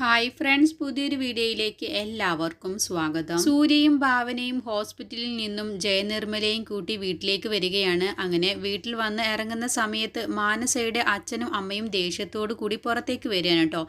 Hi friends പുതിയൊരു വീഡിയോയിലേക്ക് എല്ലാവർക്കും സ്വാഗതം. സൂര്യയും ഭാവനയും ഹോസ്പിറ്റലിൽ നിന്നും ജയനിർമ്മലയും കൂട്ടി വീട്ടിലേക്ക് വരികയാണ്. അങ്ങനെ വീട്ടിൽ വന്ന് ഇറങ്ങുന്ന സമയത്ത് മാനസയുടെ അച്ഛനും അമ്മയും ദേഷ്യത്തോടു കൂടി പുറത്തേക്ക് വരികയാണ് കേട്ടോ.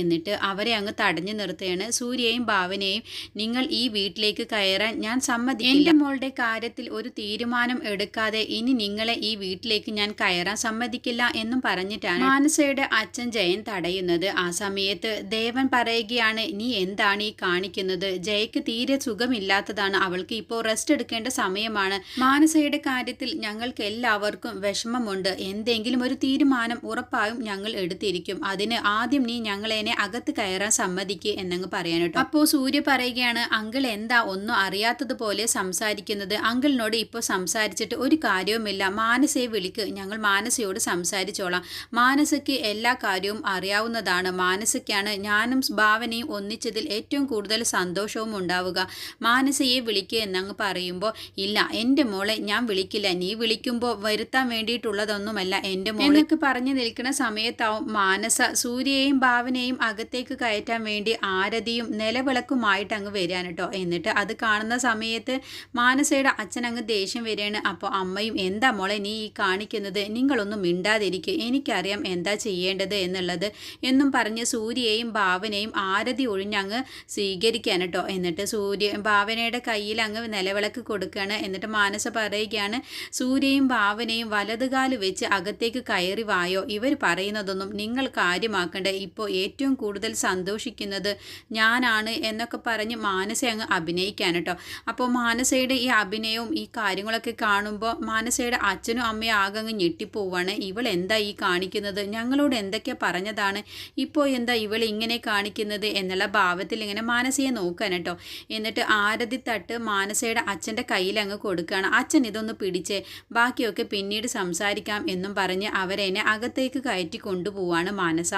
എന്നിട്ട് അവരെ അങ്ങ് തടഞ്ഞു നിർത്തുകയാണ് സൂര്യയും ഭാവനയും. നിങ്ങൾ ഈ വീട്ടിലേക്ക് കയറാൻ ഞാൻ സമ്മതിക്കില്ല. എന്റെ മോളുടെ കാര്യത്തിൽ ഒരു തീരുമാനം എടുക്കാതെ ഇനി നിങ്ങളെ ഈ വീട്ടിലേക്ക് ഞാൻ കയറാൻ സമ്മതിക്കില്ല എന്നും പറഞ്ഞിട്ടാണ് മാനസയുടെ അച്ഛൻ ജയൻ തടയുന്നത്. ആ സമയത്ത് ദേവൻ പറയുകയാണ് നീ എന്താണ് ഈ കാണിക്കുന്നത്? ജയക്ക് തീരെ സുഖമില്ലാത്തതാണ്. അവൾക്ക് ഇപ്പോൾ റെസ്റ്റ് എടുക്കേണ്ട സമയമാണ്. മാനസയുടെ കാര്യത്തിൽ ഞങ്ങൾക്ക് എല്ലാവർക്കും വിഷമമുണ്ട്. എന്തെങ്കിലും ഒരു തീരുമാനം ഉറപ്പായും ഞങ്ങൾ എടുത്തിരിക്കും. അതിന് ആദ്യം നീ ഞങ്ങളെന്നെ അകത്ത് കയറാൻ സമ്മതിക്കുക എന്നങ്ങ് പറയാൻ കേട്ടോ. അപ്പോൾ സൂര്യ പറയുകയാണ് അങ്കിൾ എന്താ ഒന്നും അറിയാത്തതുപോലെ സംസാരിക്കുന്നത്? അങ്കിളിനോട് ഇപ്പോൾ സംസാരിച്ചിട്ട് ഒരു കാര്യവുമില്ല. മാനസയെ വിളിക്ക്. ഞങ്ങൾ മാനസയോട് സംസാരിച്ചോളാം. മാനസയ്ക്ക് എല്ലാ കാര്യവും അറിയാവുന്നതാണ്. മാനസയ്ക്കാണ് ഞാനും ഭാവനയും ഒന്നിച്ചതിൽ ഏറ്റവും കൂടുതൽ സന്തോഷവും ഉണ്ടാവുക. മാനസയെ വിളിക്കുക എന്നങ്ങ് പറയുമ്പോൾ ഇല്ല എന്റെ മോളെ ഞാൻ വിളിക്കില്ല. നീ വിളിക്കുമ്പോൾ വരുത്താൻ വേണ്ടിയിട്ടുള്ളതൊന്നുമല്ല. എന്റെ മോൾ എന്നൊക്കെ പറഞ്ഞു നിൽക്കുന്ന സമയത്താവും മാനസ സൂര്യയെയും ഭാവനയെയും അകത്തേക്ക് കയറ്റാൻ വേണ്ടി ആരതിയും നിലവിളക്കുമായിട്ട് അങ്ങ് വരികയാണ് കേട്ടോ. എന്നിട്ട് അത് കാണുന്ന സമയത്ത് മാനസയുടെ അച്ഛൻ അങ്ങ് ദേഷ്യം വരികയാണ്. അപ്പോൾ അമ്മയും എന്താ മോളെ നീ ഈ കാണിക്കുന്നത്? നിങ്ങളൊന്നും മിണ്ടാതിരിക്കുക എനിക്കറിയാം എന്താ ചെയ്യേണ്ടത് എന്നുള്ളത് എന്നും പറഞ്ഞ് സൂര്യയെയും ഭാവനയും ആരതി ഒഴിഞ്ഞങ്ങ് സ്വീകരിക്കാൻ കേട്ടോ എന്നിട്ട് സൂര്യ ഭാവനയുടെ കയ്യിൽ അങ്ങ് നിലവിളക്ക് കൊടുക്കുകയാണ് എന്നിട്ട് മാനസ പറയുകയാണ് സൂര്യയും ഭാവനയും വലതുകാൽ വെച്ച് അകത്തേക്ക് കയറി വായോ. ഇവർ പറയുന്നതൊന്നും നിങ്ങൾ കാര്യമാക്കണ്ട. ഇപ്പോൾ ഏറ്റവും കൂടുതൽ സന്തോഷിക്കുന്നത് ഞാനാണ് എന്നൊക്കെ പറഞ്ഞ് മാനസ അങ്ങ് അഭിനയിക്കാൻ കേട്ടോ അപ്പോൾ മാനസയുടെ ഈ അഭിനയവും ഈ കാര്യങ്ങളൊക്കെ കാണുമ്പോൾ മാനസയുടെ അച്ഛനും അമ്മയും ആകെ അങ്ങ് ഞെട്ടിപ്പോവാണ്. ഇവൾ എന്താ ഈ കാണിക്കുന്നത്? ഞങ്ങളോട് എന്തൊക്കെ പറഞ്ഞതാണ്? ഇപ്പോൾ എന്താ ഇവൾ ഇങ്ങനെ കാണിക്കുന്നത് എന്നുള്ള ഭാവത്തിൽ ഇങ്ങനെ മാനസയെ നോക്കാൻ കേട്ടോ. എന്നിട്ട് ആരതി തട്ട് മാനസയുടെ അച്ഛന്റെ കയ്യിൽ അങ്ങ് കൊടുക്കുകയാണ്. അച്ഛൻ ഇതൊന്ന് പിടിച്ച് ബാക്കിയൊക്കെ പിന്നീട് സംസാരിക്കാം എന്നും പറഞ്ഞ് അവരെന്നെ അകത്തേക്ക് കയറ്റി കൊണ്ടുപോവാണ് മാനസ.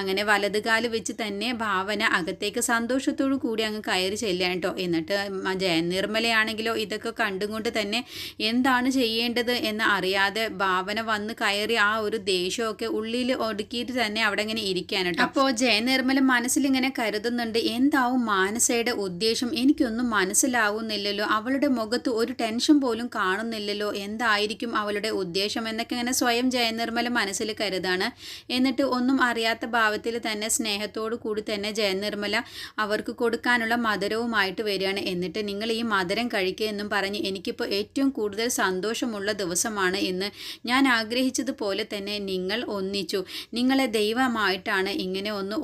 അങ്ങനെ വലതുകാൽ വെച്ച് തന്നെ ഭാവന അകത്തേക്ക് സന്തോഷത്തോടു കൂടി അങ്ങ് കയറി ചെല്ലുകയാണ് കേട്ടോ. എന്നിട്ട് ജയനിർമ്മലയാണെങ്കിലോ ജയ നിർമ്മലയാണെങ്കിലോ ഇതൊക്കെ കണ്ടുകൊണ്ട് തന്നെ എന്താണ് ചെയ്യേണ്ടത് എന്ന് അറിയാതെ ഭാവന വന്ന് കയറി ആ ഒരു ദേഷ്യമൊക്കെ ഉള്ളിൽ ഒടുക്കിയിട്ട് തന്നെ അവിടെ ഇങ്ങനെ ഇരിക്കാൻ കേട്ടോ. അപ്പോൾ ജയനിർമ്മല മനസ്സിലിങ്ങനെ കരുതുന്നുണ്ട്. എന്താവും മാനസയുടെ ഉദ്ദേശം? എനിക്കൊന്നും മനസ്സിലാവുന്നില്ലല്ലോ. അവളുടെ മുഖത്ത് ഒരു ടെൻഷൻ പോലും കാണുന്നില്ലല്ലോ. എന്തായിരിക്കും അവളുടെ ഉദ്ദേശം? എന്നൊക്കെ ഇങ്ങനെ സ്വയം ജയനിർമ്മല മനസ്സിൽ കരുതാണ്. എന്നിട്ട് ഒന്നും അറിയാത്ത ഭാവത്തിൽ തന്നെ സ്നേഹത്തോടു കൂടി തന്നെ ജയനിർമ്മല അവർക്ക് കൊടുക്കാനുള്ള മധുരവുമായിട്ട് വരികയാണ്. എന്നിട്ട് നിങ്ങൾ ഈ മധുരം കഴിക്കുക എന്നും പറഞ്ഞ് എനിക്കിപ്പോൾ ഏറ്റവും കൂടുതൽ സന്തോഷമുള്ള ദിവസമാണ് എന്ന് ഞാൻ ആഗ്രഹിച്ചതുപോലെ തന്നെ നിങ്ങൾ ഒന്നിച്ചു. നിങ്ങളെ ദൈവമായിട്ടാണ് ഇങ്ങനെ ഒന്ന്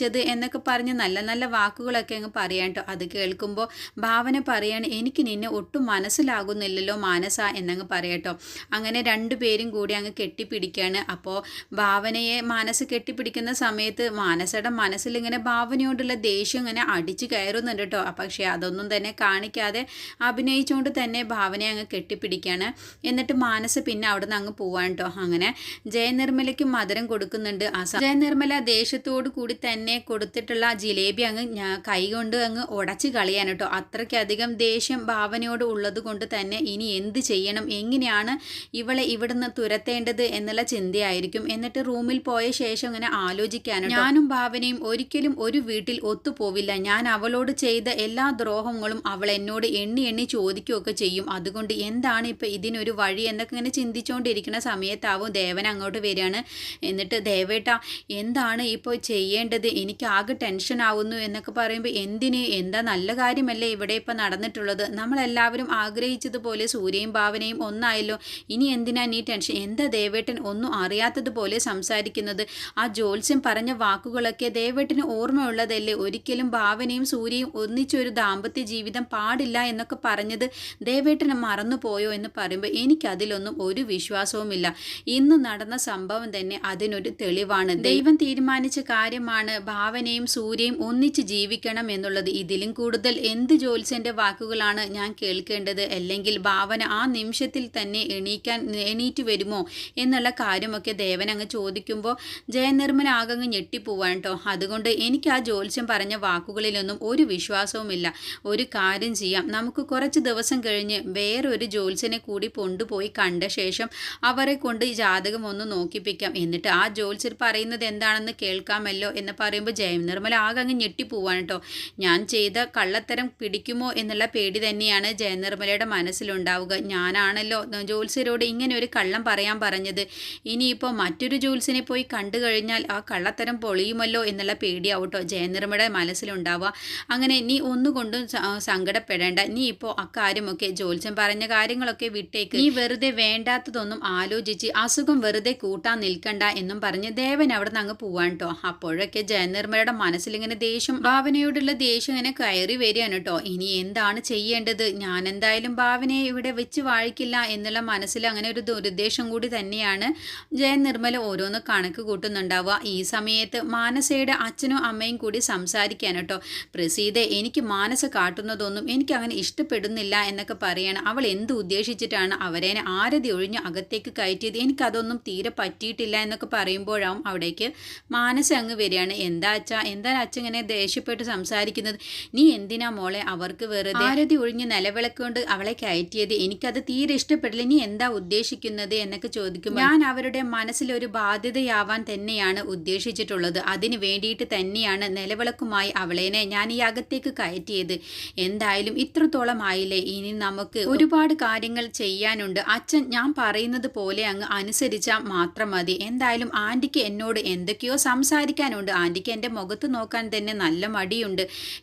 ഒന്നിപ്പിച്ചത് എന്നൊക്കെ പറഞ്ഞ് നല്ല നല്ല വാക്കുകളൊക്കെ അങ്ങ് പറയാം കേട്ടോ അത് കേൾക്കുമ്പോൾ ഭാവന പറയാണ് എനിക്ക് നിന്നെ ഒട്ടും മനസ്സിലാകുന്നില്ലല്ലോ മാനസ എന്നങ്ങ് പറയട്ടോ അങ്ങനെ രണ്ടുപേരും കൂടി അങ്ങ് കെട്ടിപ്പിടിക്കുകയാണ് അപ്പോൾ ഭാവനയെ മാനസ് കെട്ടിപ്പിടിക്കുന്ന സമയത്ത് മാനസയുടെ മനസ്സിൽ ഇങ്ങനെ ഭാവനയോടുള്ള ദേഷ്യം ഇങ്ങനെ അടിച്ചു കയറുന്നുണ്ട് കേട്ടോ പക്ഷേ അതൊന്നും തന്നെ കാണിക്കാതെ അഭിനയിച്ചുകൊണ്ട് തന്നെ ഭാവനയെ അങ്ങ് കെട്ടിപ്പിടിക്കുകയാണ് എന്നിട്ട് മാനസ് പിന്നെ അവിടെ നിന്ന് അങ്ങ് പോവാൻ കേട്ടോ അങ്ങനെ ജയനിർമ്മലയ്ക്ക് മധുരം കൊടുക്കുന്നുണ്ട്. ആ ജയനിർമ്മല ദേഷ്യത്തോടു കൂടി തന്നെ കൊടുത്തിട്ടുള്ള ജിലേബി അങ്ങ് ഞാൻ കൈകൊണ്ട് അങ്ങ് ഉടച്ച് കളയാൻ കേട്ടോ. അത്രയ്ക്കധികം ദേഷ്യം ഭാവനയോട് ഉള്ളത് കൊണ്ട് തന്നെ ഇനി എന്ത് ചെയ്യണം? എങ്ങനെയാണ് ഇവളെ ഇവിടുന്ന് തുരത്തേണ്ടത് എന്നുള്ള ചിന്തയായിരിക്കും. എന്നിട്ട് റൂമിൽ പോയ ശേഷം ഇങ്ങനെ ആലോചിക്കാനും ഞാനും ഭാവനയും ഒരിക്കലും ഒരു വീട്ടിൽ ഒത്തുപോവില്ല. ഞാൻ അവളോട് ചെയ്ത എല്ലാ ദ്രോഹങ്ങളും അവൾ എന്നോട് എണ്ണി എണ്ണി ചോദിക്കുകയൊക്കെ ചെയ്യും. അതുകൊണ്ട് എന്താണ് ഇപ്പൊ ഇതിനൊരു വഴി എന്നൊക്കെ ഇങ്ങനെ ചിന്തിച്ചുകൊണ്ടിരിക്കുന്ന സമയത്താവും ദേവൻ അങ്ങോട്ട് വരികയാണ്. എന്നിട്ട് ദേവേട്ട എന്താണ് ഇപ്പോൾ ചെയ്യേണ്ടത്? എനിക്ക് ആകെ ടെൻഷൻ ആവുന്നു എന്നൊക്കെ പറയുമ്പോൾ എന്തിന്? എന്താ നല്ല കാര്യമല്ലേ ഇവിടെ ഇപ്പം നടന്നിട്ടുള്ളത്? നമ്മളെല്ലാവരും ആഗ്രഹിച്ചതുപോലെ സൂര്യയും ഭാവനയും ഒന്നായല്ലോ. ഇനി എന്തിനാ നീ ടെൻഷൻ എന്താ ദേവേട്ടൻ ഒന്നും അറിയാത്തതുപോലെ സംസാരിക്കുന്നത്? ആ ജോത്സ്യം പറഞ്ഞ വാക്കുകളൊക്കെ ദേവേട്ടന് ഓർമ്മയുള്ളതല്ലേ? ഒരിക്കലും ഭാവനയും സൂര്യയും ഒന്നിച്ചൊരു ദാമ്പത്യ ജീവിതം പാടില്ല എന്നൊക്കെ പറഞ്ഞത് ദേവേട്ടനെ മറന്നുപോയോ എന്ന് പറയുമ്പോൾ എനിക്കതിലൊന്നും ഒരു വിശ്വാസവുമില്ല. ഇന്ന് നടന്ന സംഭവം തന്നെ അതിനൊരു തെളിവാണ്. ദൈവം തീരുമാനിച്ച കാര്യമാണ്. ഭാവനയും സൂര്യയും ഒന്നിച്ച് ജീവിക്കണം എന്നുള്ളത് ഇതിലും കൂടുതൽ എന്ത് ജോത്സ്യന്റെ വാക്കുകളാണ് ഞാൻ കേൾക്കേണ്ടത്? അല്ലെങ്കിൽ ഭാവന ആ നിമിഷത്തിൽ തന്നെ എണീക്കാൻ എണീറ്റ് വരുമോ? എന്നുള്ള കാര്യമൊക്കെ ദേവൻ അങ്ങ് ചോദിക്കുമ്പോൾ ജയനിർമ്മല ആകങ്ങ് ഞെട്ടിപ്പോവാൻ കേട്ടോ. അതുകൊണ്ട് എനിക്ക് ആ ജോത്സ്യം പറഞ്ഞ വാക്കുകളിലൊന്നും ഒരു വിശ്വാസവുമില്ല. ഒരു കാര്യം ചെയ്യാം. നമുക്ക് കുറച്ച് ദിവസം കഴിഞ്ഞ് വേറൊരു ജോത്സ്യനെ കൂടി കൊണ്ടുപോയി കണ്ട ശേഷം അവരെ കൊണ്ട് ജാതകം ഒന്ന് നോക്കിപ്പിക്കാം. എന്നിട്ട് ആ ജോത്സ്യർ പറയുന്നത് എന്താണെന്ന് കേൾക്കാമല്ലോ എന്ന് പറയുമ്പോൾ ജയം നിർമ്മല ആകെ അങ്ങ് ഞെട്ടിപ്പോവാണ് കേട്ടോ ഞാൻ ചെയ്ത കള്ളത്തരം പിടിക്കുമോ എന്നുള്ള പേടി തന്നെയാണ് ജയനിർമ്മലയുടെ മനസ്സിലുണ്ടാവുക. ഞാനാണല്ലോ ജോത്സ്യരോട് ഇങ്ങനെ ഒരു കള്ളം പറയാൻ പറഞ്ഞത്. ഇനിയിപ്പോൾ മറ്റൊരു ജോത്സ്യനെ പോയി കണ്ടു കഴിഞ്ഞാൽ ആ കള്ളത്തരം പൊളിയുമല്ലോ എന്നുള്ള പേടിയാവട്ടോ ജയനിർമ്മലയുടെ മനസ്സിലുണ്ടാവുക. അങ്ങനെ നീ ഒന്നുകൊണ്ടും സങ്കടപ്പെടേണ്ട. നീ ഇപ്പോൾ അക്കാര്യമൊക്കെ ജോത്സ്യം പറഞ്ഞ കാര്യങ്ങളൊക്കെ വിട്ടേക്ക്. നീ വെറുതെ വേണ്ടാത്തതൊന്നും ആലോചിച്ച് അസുഖം വെറുതെ കൂട്ടാൻ നിൽക്കണ്ട എന്നും പറഞ്ഞ് ദേവൻ അവിടെ നിന്ന് അങ്ങ് പോവാൻ കേട്ടോ അപ്പോഴൊക്കെ ജയനിർമ്മലയുടെ മനസ്സിലിങ്ങനെ ദേഷ്യം ഭാവനയോടുള്ള ദേഷ്യം ഇങ്ങനെ കയറി വരികയാണ് കേട്ടോ. ഇനി എന്താണ് ചെയ്യേണ്ടത്? ഞാൻ എന്തായാലും ഭാവനയെ ഇവിടെ വെച്ച് വാഴിക്കില്ല എന്നുള്ള മനസ്സിൽ അങ്ങനെ ഒരു ദുരുദ്ദേശം കൂടി തന്നെയാണ് ജയൻ നിർമ്മല ഓരോന്ന് കണക്ക് കൂട്ടുന്നുണ്ടാവുക. ഈ സമയത്ത് മാനസയുടെ അച്ഛനും അമ്മയും കൂടി സംസാരിക്കാൻ കേട്ടോ. പ്രസീതെ എനിക്ക് മാനസ കാട്ടുന്നതൊന്നും എനിക്ക് അങ്ങനെ ഇഷ്ടപ്പെടുന്നില്ല എന്നൊക്കെ പറയാണ്. അവൾ എന്ത് ഉദ്ദേശിച്ചിട്ടാണ് അവരെ ആരതി ഒഴിഞ്ഞ് അകത്തേക്ക് കയറ്റിയത്? എനിക്കതൊന്നും തീരെ പറ്റിയിട്ടില്ല എന്നൊക്കെ പറയുമ്പോഴാവും അവിടേക്ക് മാനസ അങ്ങ് വരികയാണ്. എന്താ അച്ഛാ? എന്താ അച്ഛൻ ഇങ്ങനെ ദേഷ്യപ്പെട്ട് സംസാരിക്കുന്നത്? നീ എന്തിനാ മോളെ അവർക്ക് വെറുതെ ആരതി ഒഴിഞ്ഞ് നിലവിളക്കൊണ്ട് അവളെ കയറ്റിയത്? എനിക്കത് തീരെ ഇഷ്ടപ്പെടില്ല. നീ എന്താ ഉദ്ദേശിക്കുന്നത് എന്നൊക്കെ ചോദിക്കുമ്പോൾ ഞാൻ അവരുടെ മനസ്സിലൊരു ബാധ്യതയാവാൻ തന്നെയാണ് ഉദ്ദേശിച്ചിട്ടുള്ളത്. അതിന് വേണ്ടിയിട്ട് തന്നെയാണ് നിലവിളക്കുമായി അവളേനെ ഞാൻ ഈ അകത്തേക്ക് കയറ്റിയത്. എന്തായാലും ഇത്രത്തോളം ആയില്ലേ? ഇനി നമുക്ക് ഒരുപാട് കാര്യങ്ങൾ ചെയ്യാനുണ്ട്. അച്ഛൻ ഞാൻ പറയുന്നത് പോലെ അങ്ങ് അനുസരിച്ചാൽ മാത്രം മതി. എന്തായാലും ആന്റിക്ക് എന്നോട് എന്തൊക്കെയോ സംസാരിക്കാനുണ്ട്. ആന്റിക്ക് എന്റെ മുഖത്ത് നോക്കാൻ തന്നെ നല്ല മടിയുണ്ട്.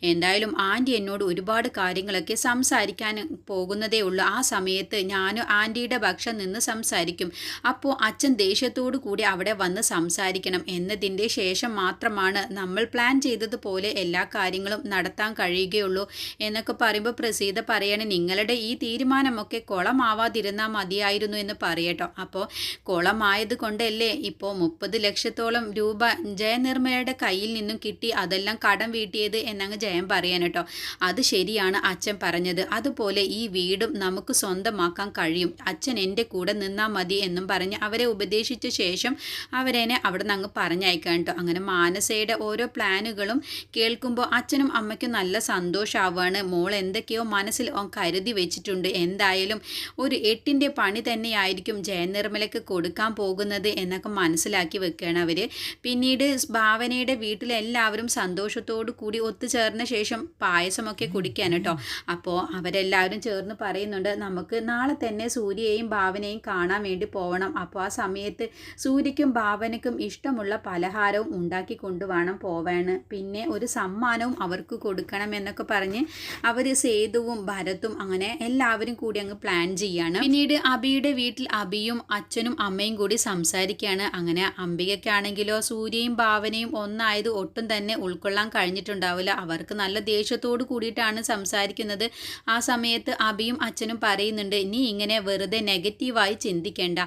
എന്തായാലും ആന്റി എന്നോട് ഒരുപാട് കാര്യങ്ങളൊക്കെ സംസാരിക്കാൻ പോകുന്നതേ ഉള്ളൂ. ആ സമയത്ത് ഞാൻ ആന്റിയുടെ പക്ഷം നിന്ന് സംസാരിക്കും. അപ്പോൾ അച്ഛൻ ദേഷ്യത്തോടു കൂടി അവിടെ വന്ന് സംസാരിക്കണം. എന്നതിന്റെ ശേഷം മാത്രമാണ് നമ്മൾ പ്ലാൻ ചെയ്തതുപോലെ എല്ലാ കാര്യങ്ങളും നടത്താൻ കഴിയുകയുള്ളൂ എന്നൊക്കെ പറയുമ്പോൾ പ്രസീത പറയണേ നിങ്ങളുടെ ഈ തീരുമാനമൊക്കെ കുളമാവാതിരുന്നാൽ മതിയായിരുന്നു എന്ന് പറയട്ടോ. അപ്പോൾ കുളമായത് കൊണ്ടല്ലേ ഇപ്പോൾ മുപ്പത് ലക്ഷത്തോളം രൂപ ജയനിർമ്മലയുടെ കയ്യിൽ നിന്നും കിട്ടി അതെല്ലാം കടം വീട്ടിയത് എന്നങ്ങ് ജയം പറയാൻ കേട്ടോ. അത് ശരിയാണ് അച്ഛൻ പറഞ്ഞത്. അതുപോലെ ഈ വീടും നമുക്ക് സ്വന്തമാക്കാൻ കഴിയും. അച്ഛൻ എന്റെ കൂടെ നിന്നാൽ മതി എന്നും പറഞ്ഞ് അവരെ ഉപദേശിച്ച ശേഷം അവരെന്നെ അവിടെ നിന്ന് അങ്ങ് പറഞ്ഞയക്കാൻ കേട്ടോ. അങ്ങനെ മാനസയുടെ ഓരോ പ്ലാനുകളും കേൾക്കുമ്പോൾ അച്ഛനും അമ്മയ്ക്കും നല്ല സന്തോഷമാവുകയാണ് മോൾ എന്തൊക്കെയോ മനസ്സിൽ കരുതി വെച്ചിട്ടുണ്ട്. എന്തായാലും ഒരു എട്ടിന്റെ പണി തന്നെയായിരിക്കും ജയനിർമ്മലയ്ക്ക് കൊടുക്കാൻ പോകുന്നത് എന്നൊക്കെ മനസ്സിലാക്കി വെക്കുകയാണ് അവർ പിന്നീട് ഭാവനയുടെ വീട്ടിലെല്ലാവരും സന്തോഷത്തോടു കൂടി ഒത്തുചേർന്ന ശേഷം പായസമൊക്കെ കുടിക്കാൻ കേട്ടോ. അപ്പോൾ അവരെല്ലാവരും ചേർന്ന് പറയുന്നുണ്ട് നമുക്ക് നാളെ തന്നെ സൂര്യയെയും ഭാവനയും കാണാൻ വേണ്ടി പോകണം അപ്പോൾ ആ സമയത്ത് സൂര്യക്കും ഭാവനയ്ക്കും ഇഷ്ടമുള്ള പലഹാരവും ഉണ്ടാക്കി കൊണ്ടുവേണം പോവാണ് പിന്നെ ഒരു സമ്മാനവും അവർക്ക് കൊടുക്കണം എന്നൊക്കെ പറഞ്ഞ് അവർ സേതുവും ഭരത്തും അങ്ങനെ എല്ലാവരും കൂടി അങ്ങ് പ്ലാൻ ചെയ്യാണ്. പിന്നീട് അബിയുടെ വീട്ടിൽ അബിയും അച്ഛനും അമ്മയും കൂടി സംസാരിക്കുകയാണ് അങ്ങനെ അംബികയ്ക്കാണെങ്കിലോ സൂര്യയും ഭാവനയും ഒന്നായത് ഒട്ടും തന്നെ ഉൾക്കൊള്ളാൻ കഴിഞ്ഞിട്ടുണ്ടാവില്ല. അവർക്ക് നല്ല ദേഷ്യത്തോട് കൂടിയിട്ടാണ് സംസാരിക്കുന്നത്. ആ സമയത്ത് അബിയും അച്ഛനും പറയുന്നുണ്ട് നീ ഇങ്ങനെ വെറുതെ നെഗറ്റീവായി ചിന്തിക്കേണ്ട.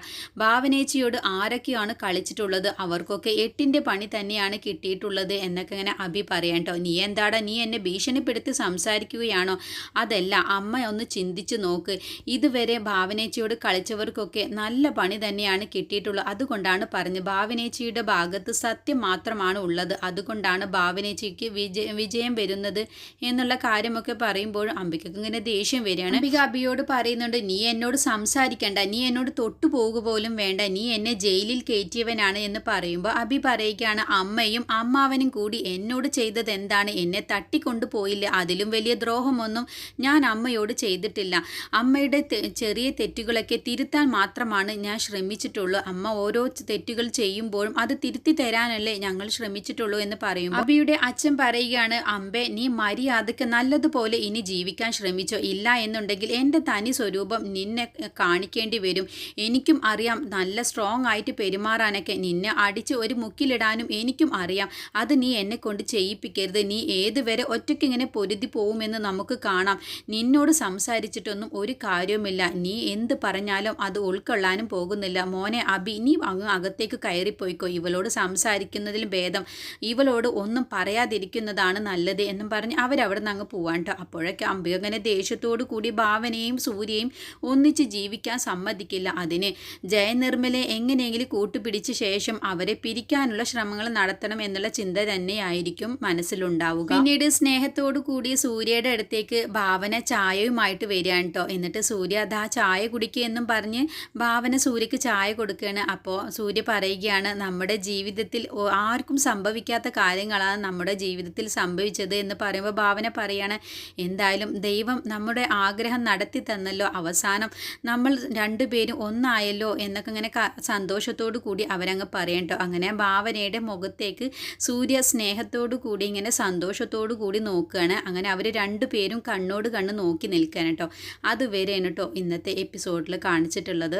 ഭാവനേച്ചിയോട് ആരൊക്കെയാണ് കളിച്ചിട്ടുള്ളത്? അവർക്കൊക്കെ എട്ടിന്റെ പണി തന്നെയാണ് കിട്ടിയിട്ടുള്ളത് എന്നൊക്കെ ഇങ്ങനെ അബി പറയണ്ടോ നീ എന്താടാ? നീ എന്നെ ഭീഷണിപ്പെടുത്തി സംസാരിക്കുകയാണോ? അതല്ല അമ്മ ഒന്ന് ചിന്തിച്ചു നോക്ക്. ഇതുവരെ ഭാവനേച്ചിയോട് കളിച്ചവർക്കൊക്കെ നല്ല പണി തന്നെയാണ് കിട്ടിയിട്ടുള്ളത്. അതുകൊണ്ടാണ് പറഞ്ഞ് ഭാവനേച്ചിയുടെ ഭാഗത്ത് സത്യം മാത്രമാണ് ഉള്ളത്. അതുകൊണ്ടാണ് ഭാവനേച്ചിക്ക് വിജയ വിജയം വരുന്നത് എന്നുള്ള കാര്യമൊക്കെ പറയുമ്പോൾ അംബികക്ക് ഇങ്ങനെ ദേഷ്യം വരികയാണ്. അംബിക അബിയോട് പറയുന്നുണ്ട് നീ എന്നോട് സംസാരിക്കണ്ട നീ എന്നോട് തൊട്ടു പോകുക പോലും വേണ്ട നീ എന്നെ ജയിലിൽ കയറ്റിയവനാണ് എന്ന് പറയുമ്പോൾ അബി പറയുകയാണ് അമ്മയും അമ്മാവനും കൂടി എന്നോട് ചെയ്തത് എന്താണ്? എന്നെ തട്ടിക്കൊണ്ടു പോയില്ല അതിലും വലിയ ദ്രോഹമൊന്നും ഞാൻ അമ്മയോട് ചെയ്തിട്ടില്ല. അമ്മയുടെ ചെറിയ തെറ്റുകളൊക്കെ തിരുത്താൻ മാത്രമാണ് ഞാൻ ശ്രമിച്ചിട്ടുള്ളൂ. അമ്മ ഓരോ തെറ്റുകൾ ചെയ്യുമ്പോഴും അത് തിരുത്തി തരാനല്ലേ ഞങ്ങൾ ശ്രമിച്ചിട്ടുള്ളൂ. എന്ന് പറയും അബിയുടെ അച്ഛൻ പറയുകയാണ് അമ്പെ നീ മര്യാദയ്ക്ക് നല്ലതുപോലെ ഇനി ജീവിക്കാൻ ശ്രമിച്ചോ. ഇല്ല എന്നുണ്ടെങ്കിൽ എന്റെ തനി സ്വരൂപം നിന്നെ കാണിക്കേണ്ടി വരും. എനിക്കും അറിയാം നല്ല സ്ട്രോങ് ആയിട്ട് പെരുമാറാനൊക്കെ നിന്നെ അടിച്ച് ഒരു മുക്കിലിടാനും എനിക്കും അറിയാം. അത് നീ എന്നെ കൊണ്ട് ചെയ്യിപ്പിക്കരുത്. നീ ഏതുവരെ ഒറ്റയ്ക്ക് ഇങ്ങനെ പൊരുതി പോവുമെന്ന് നമുക്ക് കാണാം. നിന്നോട് സംസാരിച്ചിട്ടൊന്നും ഒരു കാര്യവുമില്ല. നീ എന്ത് പറഞ്ഞാലും അത് ഉൾക്കൊള്ളാനും പോകുന്നില്ല. മോനെ അബി നീ അങ്ങ് അകത്തേക്ക് കയറിപ്പോയിക്കോ. ഇവളോട് സംസാരിക്കുന്നതിലും ഭേദം ഇവളോട് ഒന്നും പറയാതിരിക്കുന്നതാണ് നല്ലത് എന്നും പറഞ്ഞ് അവരവിടെ നിന്ന് അങ്ങ് പോവാൻ കേട്ടോ അപ്പോഴൊക്കെ അംബിക അങ്ങനെ ദേഷ്യത്തോടു കൂടി ഭാവനയും സൂര്യയും ഒന്നിച്ച് ജീവിക്കാൻ സമ്മതിക്കില്ല. അതിന് ജയനിർമ്മലെ എങ്ങനെയെങ്കിലും കൂട്ടുപിടിച്ച ശേഷം അവരെ പിരിക്കാനുള്ള ശ്രമങ്ങൾ നടത്തണം എന്നുള്ള ചിന്ത തന്നെയായിരിക്കും മനസ്സിലുണ്ടാവുക. പിന്നീട് സ്നേഹത്തോടു കൂടി സൂര്യയുടെ അടുത്തേക്ക് ഭാവന ചായയുമായിട്ട് വരികയാണ് കേട്ടോ എന്നിട്ട് സൂര്യ അതാ ചായ കുടിക്കുക എന്നും പറഞ്ഞ് ഭാവന സൂര്യക്ക് ചായ കൊടുക്കുകയാണ്. അപ്പോൾ സൂര്യ പറയുകയാണ് നമ്മുടെ ജീവിതത്തിൽ ആർക്കും സംഭവിക്കും സംഭവിക്കാത്ത കാര്യങ്ങളാണ് നമ്മുടെ ജീവിതത്തിൽ സംഭവിച്ചത് എന്ന് പറയുമ്പോൾ ഭാവന പറയാണ് എന്തായാലും ദൈവം നമ്മുടെ ആഗ്രഹം നടത്തി തന്നല്ലോ അവസാനം നമ്മൾ രണ്ടുപേരും ഒന്നായല്ലോ എന്നൊക്കെ ഇങ്ങനെ സന്തോഷത്തോടു കൂടി അവരങ്ങ് പറയട്ടോ അങ്ങനെ ഭാവനയുടെ മുഖത്തേക്ക് സൂര്യ സ്നേഹത്തോടു കൂടി ഇങ്ങനെ സന്തോഷത്തോടു കൂടി നോക്കുകയാണ്. അങ്ങനെ അവർ രണ്ടുപേരും കണ്ണോട് കണ്ണ് നോക്കി നിൽക്കാൻ കേട്ടോ. അതുവരെയാണ് കേട്ടോ ഇന്നത്തെ എപ്പിസോഡിൽ കാണിച്ചിട്ടുള്ളത്.